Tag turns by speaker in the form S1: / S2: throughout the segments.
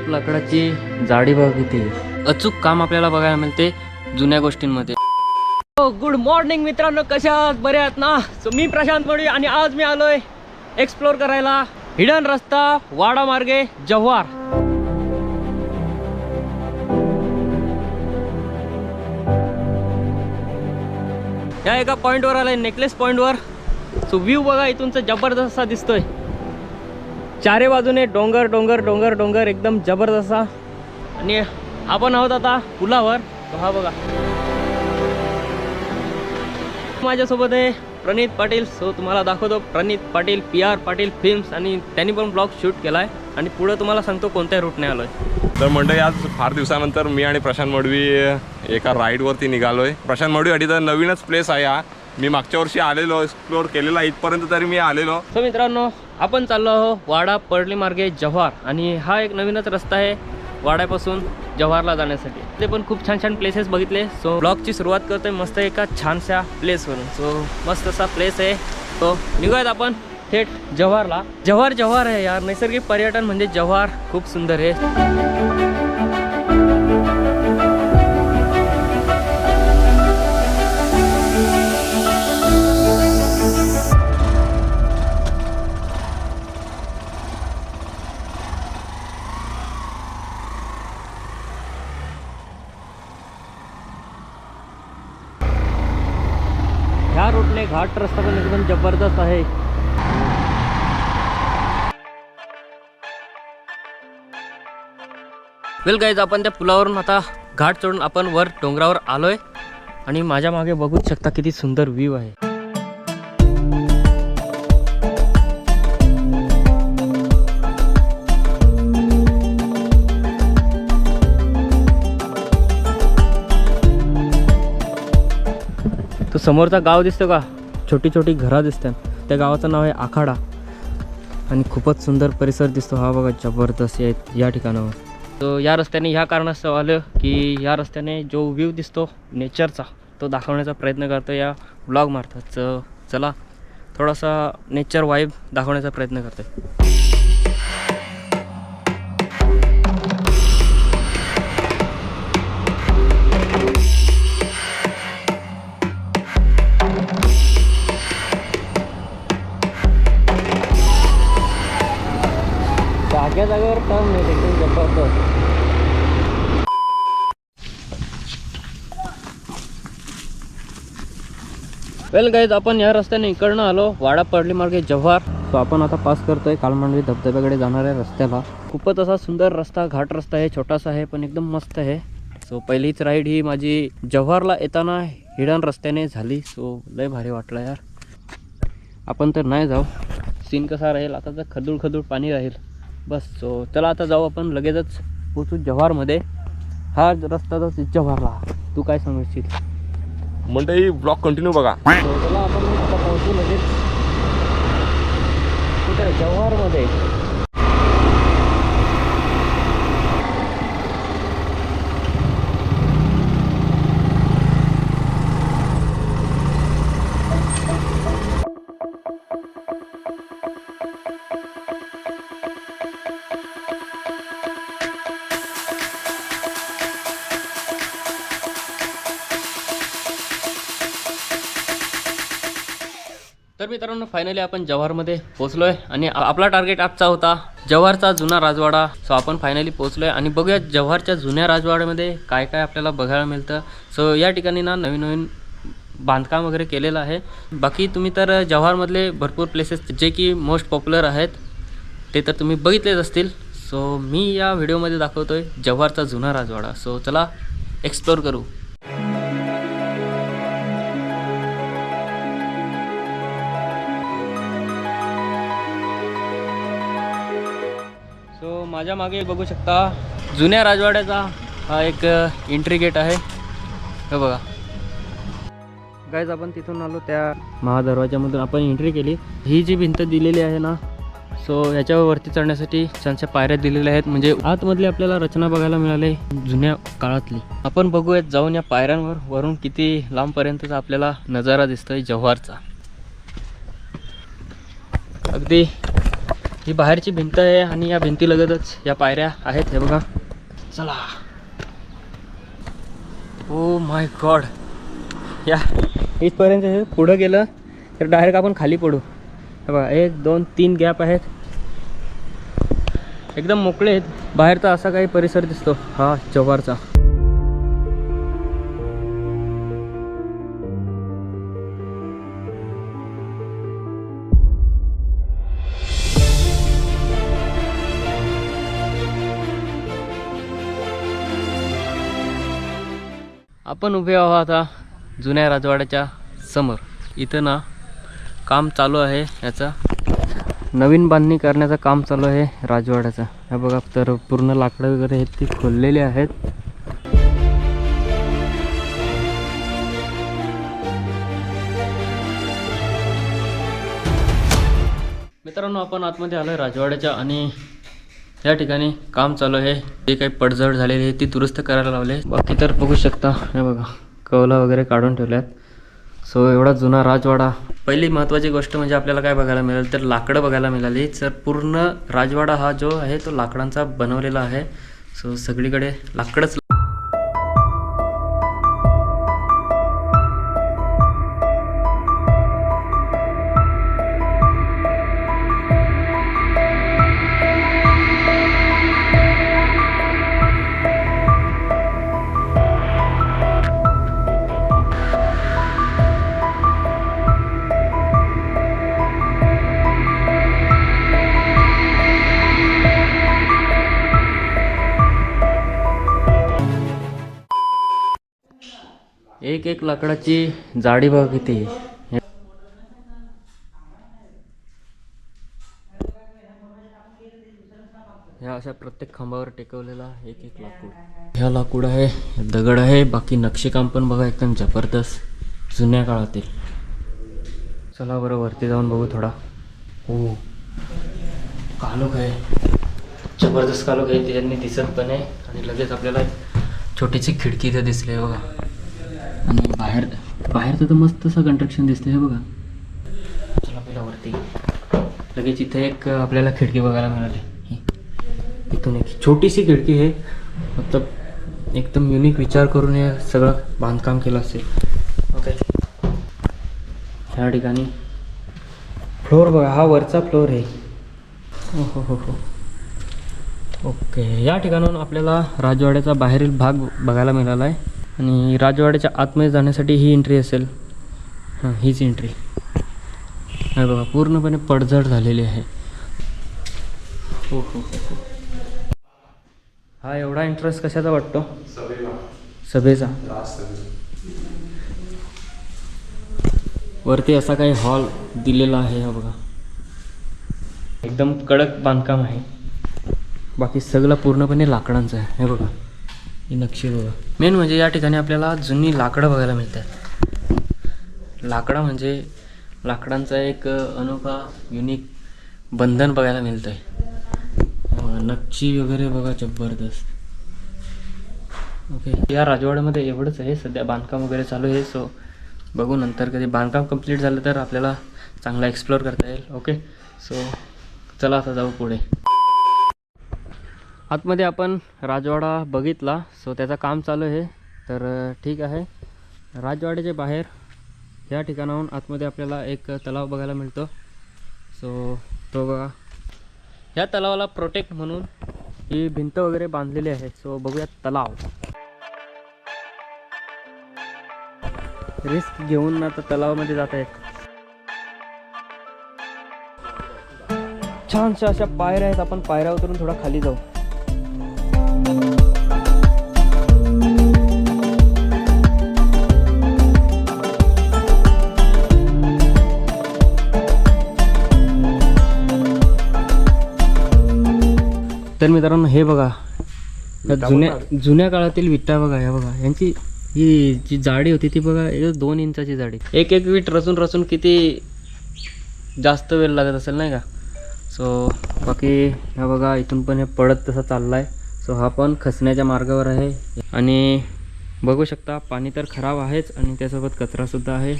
S1: एक लाकडाची जाडी बघ अचूक काम आपल्याला बघायला मिळते जुन्या गोष्टींमध्ये. हो, गुड मॉर्निंग मित्रांनो कशा आहात? बरे आहात ना? सो मी प्रशांत मोडी आणि आज मी आलोय एक्सप्लोर करायला हिडन रस्ता वाडा मार्गे जव्हार. या एका पॉईंटवर आलाय नेकलेस पॉईंटवर सो व्ह्यू बघा इथूनचा जबरदस्त असा दिसतोय. चारे बाजूने डोंगर डोंगर डोंगर डोंगर एकदम जबरदस्त आणि आपण आहोत आता पुलावर. तो हा बघा. माझ्यासोबत आहे प्रणित पाटील. सो तुम्हाला दाखवतो Pranit Patil P R Patil films आणि त्यांनी पण ब्लॉग शूट केलाय. आणि पुढे तुम्हाला सांगतो कोणत्या रूटने आलोय.
S2: तर मंडळी आज फार दिवसानंतर मी आणि प्रशांत मडवी एका राईडवरती निघालोय. प्रशांत मडवी तर नवीनच प्लेस आहे हा. मी मागच्या वर्षी आलेलो एक्सप्लोअर केलेला इथपर्यंत तरी मी आलेलो.
S1: सो मित्रांनो आपण चाललो आहो वाडा पर्ली मार्गे जव्हार आणि हा एक नवीनच रस्ता आहे वाड्यापासून जव्हारला जाण्यासाठी. ते पण खूप छान छान प्लेसेस बघितले. सो ब्लॉगची सुरुवात करतोय मस्त एका छानशा प्लेसवरून सो मस्त असा प्लेस आहे. तो निघूयात आपण थेट जव्हारला. जव्हार जव्हार आहे यार. नैसर्गिक पर्यटन म्हणजे जव्हार. खूप सुंदर आहे. ह्या रूटने घाट रस्ता पण एकदम जबरदस्त आहे. वेल गाईज आपण त्या पुलावरून आता घाट चढून आपण वर डोंगरावर आलोय आणि माझ्या मागे बघूच शकता किती सुंदर व्ह्यू आहे. समोरचा गाव दिसतो का? छोटी छोटी घरं दिसतात. त्या गावाचं नाव आहे आखाडा. आणि खूपच सुंदर परिसर दिसतो हा बघा जबरदस्त आहे या ठिकाणावर. तो या रस्त्याने ह्या कारणास्तव आलं की या रस्त्याने जो व्ह्यू दिसतो नेचरचा तो दाखवण्याचा प्रयत्न करतो या ब्लॉग मारतात चला थोडासा नेचर वाईब दाखवण्याचा प्रयत्न करतोय. जाग्या जागेवर टर्न नाही एकदम जबरदस्त. वेल गाईज आपण या रस्त्याने इकडनं आलो. वाडा पडली मार्गे जव्हार. सो आपण आता पास करतोय. कालमांडवी धबधब्याकडे जाणाऱ्या रस्त्याला. खूपच असा सुंदर रस्ता घाट रस्ता आहे छोटासा आहे पण एकदम मस्त आहे. सो पहिलीच राईड ही माझी जव्हारला येताना हिडन रस्त्याने झाली. सो लय भारी वाटलं यार. आपण तर नाही जाऊ. सीन कसा राहील? आता तर खदूळ खदूळ पाणी राहील. बस सो चला आता जाऊ आपण. लगेचच पोचू जव्हारमध्ये. हा रस्ता तर जव्हारला. तू काय सांगू इच्छित
S2: मंडळी ब्लॉग कंटिन्यू बघा.
S1: चला आपण आता पोहोचू लगेच. कुठे? जव्हारमध्ये. तर मित्रांनो फायनली आपण जव्हारमध्ये पोहोचलोय आणि आपला टार्गेट आजचा होता जव्हारचा जुना राजवाडा. सो आपण फायनली पोहोचलोय आणि बघूया जव्हारच्या जुन्या राजवाड्यामध्ये काय काय आपल्याला बघायला मिळतं. सो या ठिकाणी ना नवीन नवीन बांधकाम वगैरे केलेलं आहे. बाकी तुम्ही तर जव्हारमधले भरपूर प्लेसेस जे की मोस्ट पॉप्युलर आहेत ते तर तुम्ही बघितलेच असतील. सो मी या व्हिडिओमध्ये दाखवतो आहे जव्हारचा जुना राजवाडा. सो चला एक्सप्लोर करू. माझ्या मागे बघू शकता जुन्या राजवाड्याचा हा एक एंट्री गेट आहे. हे बघा. गायज आपण तिथून आलो त्या महादरवाजामधून आपण एंट्री केली. ही जी भिंत दिलेली आहे ना सो याच्यावरती चढण्यासाठी त्यांच्या पायऱ्या दिलेल्या आहेत. म्हणजे आतमधली आपल्याला रचना बघायला मिळाली जुन्या काळातली. आपण बघूयात जाऊन या पायऱ्यांवर वरून किती लांबपर्यंतचा आपल्याला नजारा दिसतोय जव्हारचा. अगदी ही बाहेरची भिंत आहे आणि या भिंतीलगतच या पायऱ्या आहेत हे बघा. चला. ओ माय गॉड या इथपर्यंत पुढं गेलं तर डायरेक्ट आपण खाली पडू. हे बघा एक दोन तीन गॅप आहेत. एकदम मोकळे आहेत. बाहेरचा असा काही परिसर दिसतो. हा जव्हारचा. आपण उभे आहोत आता जुन्या राजवाड्याच्या समोर. इथं ना काम चालू आहे याचं. नवीन बांधणी करण्याचं काम चालू आहे राजवाड्याचं. हे बघा तर पूर्ण लाकडं वगैरे आहेत ती खोललेली आहेत. मित्रांनो आपण आतमध्ये आलो आहे राजवाड्याच्या आणि या ठिकाणी काम चालू आहे. जे काही पडझड झालेली आहे ती दुरुस्त करायला लावले बाकी तर बघू शकता. हे बघा कवला वगैरे काढून ठेवल्यात. सो एवढा जुना राजवाडा. पहिली महत्त्वाची गोष्ट म्हणजे आपल्याला काय बघायला मिळेल तर लाकडं बघायला मिळाली. तर पूर्ण राजवाडा हा जो आहे तो लाकडांचा बनवलेला आहे. सो सगळीकडे लाकडच एक एक लाकडाची जाडी बघा किती. आहे. ह्या अशा प्रत्येक खांबावर टेकवलेला एक एक लाकूड. ह्या लाकूड आहे दगड आहे बाकी नक्षीकाम पण बघा एकदम जबरदस्त जुन्या काळातील. चला बरं वरती जाऊन बघू थोडा. हो. कालोख आहे. जबरदस्त कालोख आहे त्यांनी दिसत पण आहे. आणि लगेच आपल्याला छोटीशी खिडकी इथे दिसली आहे बघा. आणि बाहेर बाहेरचं तर मस्त असं कंस्ट्रक्शन दिसतं हे बघा. चला पहिला वरती. लगेच इथे एक आपल्याला खिडकी बघायला मिळाली. इथून एक छोटीशी खिडकी आहे. मतलब एकदम युनिक विचार करून हे सगळं बांधकाम केलं असेल. ओके ह्या ठिकाणी फ्लोअर बघा हा वरचा फ्लोअर आहे. हो हो हो हो. ओके या ठिकाणाहून आपल्याला राजवाड्याचा बाहेरील भाग बघायला मिळाला आहे आणि राजवाड्याच्या आतमध्ये जाण्यासाठी ही एंट्री असेल. हां हीच एंट्री आहे बघा पूर्णपणे पडझड झालेली आहे. हो हो हो हो. हा एवढा इंटरेस्ट कशाचा वाटतो? सभेचा. वरती असा काही हॉल दिलेला आहे हा बघा. एकदम कडक बांधकाम आहे. बाकी सगळं पूर्णपणे लाकडांचं आहे हे बघा. ही नक्षी बघा. मेन म्हणजे या ठिकाणी आपल्याला जुनी लाकडं बघायला मिळतात. लाकडं म्हणजे लाकडांचा एक अनोखा युनिक बंधन बघायला मिळतं आहे नक्षी वगैरे बघा जबरदस्त. ओके या राजवाड्यामध्ये एवढंच आहे. सध्या बांधकाम वगैरे चालू आहे. सो बघू नंतर कधी बांधकाम कंप्लीट झालं तर आपल्याला चांगला एक्सप्लोअर करता येईल. ओके सो चला आता जाऊ पुढे. आतमध्ये आपण राजवाडा बघितला. सो त्याचं काम चालू आहे. तर ठीक आहे. राजवाड्याच्या बाहेर या ठिकाणाहून आतमध्ये आपल्याला एक तलाव बघायला मिळतो. सो तो बघा. ह्या तलावाला प्रोटेक्ट म्हणून ही भिंत वगैरे बांधलेली आहे. सो बघूयात तलाव. रिस्क घेऊन आता तलावामध्ये जात आहेत. छानशा अशा पायऱ्या आहेत. आपण पायऱ्या उतरून थोडा खाली जाऊ. तर मित्रांनो हे बघा. जुन्या जुन्या काळातील विटा बघा या बघा. यांची ही जी जाडी होती ती बघा एक दोन इंचाची जाडी. एक एक वीट रचून रचून किती जास्त वेळ लागत असेल नाही का? सो बाकी हा बघा इथून पण हे पडत तसा चालला आहे सो हा पण खचण्याच्या मार्गावर आहे. आणि बघू शकता पाणी तर खराब आहेच आणि त्यासोबत कचरासुद्धा आहे.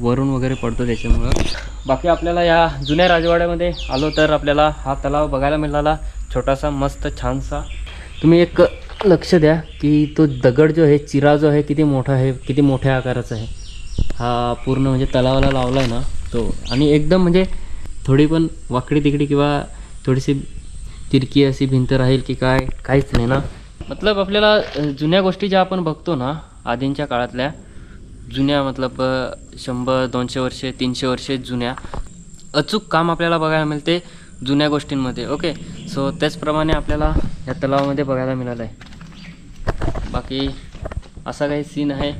S1: वरून वगैरे पडतो त्याच्यामुळं. बाकी आपल्याला या जुन्या राजवाड्यामध्ये आलो तर आपल्याला हा तलाव बघायला मिळाला. छोटासा मस्त छानसा. तुम्ही एक लक्ष द्या की तो दगड जो आहे चिरा जो आहे किती मोठा आहे किती मोठ्या आकाराचा आहे. हा पूर्ण म्हणजे तलावाला लावला आहे ना तो. आणि एकदम म्हणजे थोडी पण वाकडी तिकडी किंवा थोडीशी तिरकी अशी भिंत राहील की काय काहीच नाही ना. मतलब आपल्याला जुन्या गोष्टी ज्या आपण बघतो ना आधींच्या काळातल्या जुन्या मतलब शंभर दोनशे वर्षे तीनशे वर्षे जुन्या अचूक काम आपल्याला बघायला मिळते. जुन्या गोष्टींमध्ये. ओके सो त्याचप्रमाणे आपल्याला या तलावामध्ये बघायला मिळालं आहे बाकी असा काही सीन आहे.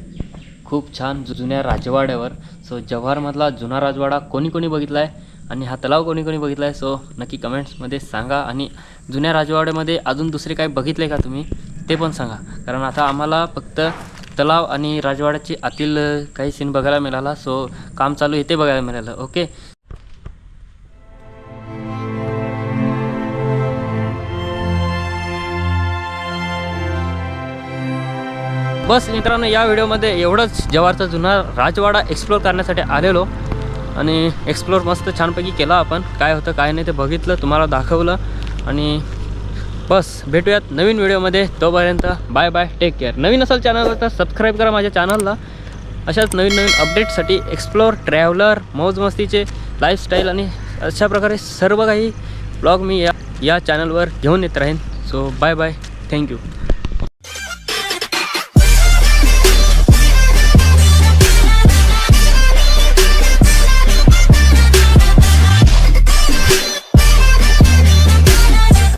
S1: खूप छान जुन्या राजवाड्यावर. सो जव्हारमधला जुना राजवाडा कोणी कोणी बघितला आहे आणि हा तलाव कोणी कोणी बघितला आहे सो नक्की कमेंट्समध्ये सांगा. आणि जुन्या राजवाड्यामध्ये अजून दुसरे काही बघितले का तुम्ही? ते पण सांगा. कारण आता आम्हाला फक्त तलाव आणि राजवाड्याची आतील काही सीन बघायला मिळाला. सो काम चालू आहे ते बघायला मिळालं. ओके बस मित्रांनो या व्हिडिओमध्ये एवढंच. जवारचा जुना राजवाडा एक्सप्लोर करण्यासाठी आलेलो आणि एक्सप्लोर मस्त छानपैकी केला आपण. काय होतं काय नाही ते बघितलं तुम्हाला दाखवलं. आणि बस भेटूयात नवीन व्हिडिओमध्ये. तोपर्यंत बाय बाय टेक केअर नवीन असाल चॅनलवर तर सबस्क्राईब करा माझ्या चॅनलला अशाच नवीन नवीन अपडेटसाठी एक्सप्लोर ट्रॅव्हलर मौजमस्तीचे लाईफस्टाईल आणि अशा प्रकारे सर्व काही ब्लॉग मी या या चॅनलवर घेऊन येत राहीन. So bye bye thank you